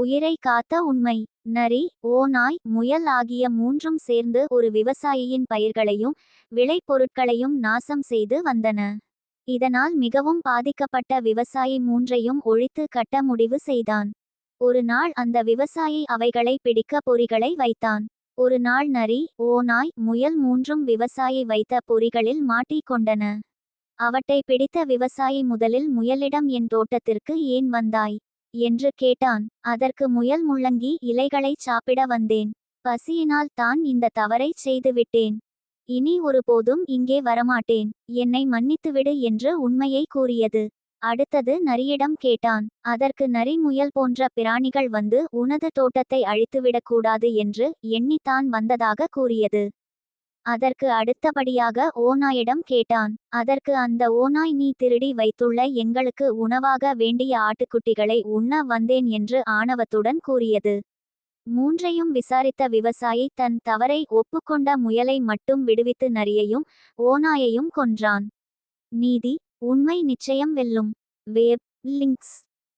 உயிரை காத்த உண்மை. நரி ஓநாய் முயல் ஆகிய மூன்றும் சேர்ந்து ஒரு விவசாயியின் பயிர்களையும் விளைபொருட்களையும் நாசம் செய்து வந்தன. இதனால் மிகவும் பாதிக்கப்பட்ட விவசாயி மூன்றையும் ஒழித்து கட்ட முடிவு செய்தான். ஒரு நாள் அந்த விவசாயி அவைகளை பிடிக்க பொறிகளை வைத்தான். ஒரு நாள் நரி ஓநாய் முயல் மூன்றும் விவசாயி வைத்த பொறிகளில் மாட்டிக்கொண்டன அவற்றை பிடித்த விவசாயி முதலில் முயலிடம் என் தோட்டத்திற்கு ஏன் வந்தாய்? என்று கேட்டான். அதற்கு முயல் முள்ளங்கி இலைகளைச் சாப்பிட வந்தேன். பசியினால் தான் இந்த தவறைச் செய்துவிட்டேன். இனி ஒருபோதும் இங்கே வரமாட்டேன். என்னை மன்னித்துவிடு என்று உண்மையை கூறியது. அடுத்தது நரியிடம் கேட்டான். அதற்கு நரி முயல் போன்ற பிராணிகள் வந்து உனது தோட்டத்தை அழித்துவிடக்கூடாது என்று எண்ணித்தான் வந்ததாக கூறியது. அதற்கு அடுத்தபடியாக ஓநாயிடம் கேட்டான். அதற்கு அந்த ஓநாய் நீ திருடி வைத்துள்ள எங்களுக்கு உணவாக வேண்டிய ஆட்டுக்குட்டிகளை உண்ண வந்தேன் என்று ஆணவத்துடன் கூறியது. மூன்றையும் விசாரித்த விவசாயி தன் தவறை ஒப்புக்கொண்ட முயலை மட்டும் விடுவித்து நரியையும் ஓநாயையும் கொன்றான். நீதி உண்மை நிச்சயம் வெல்லும். Web links.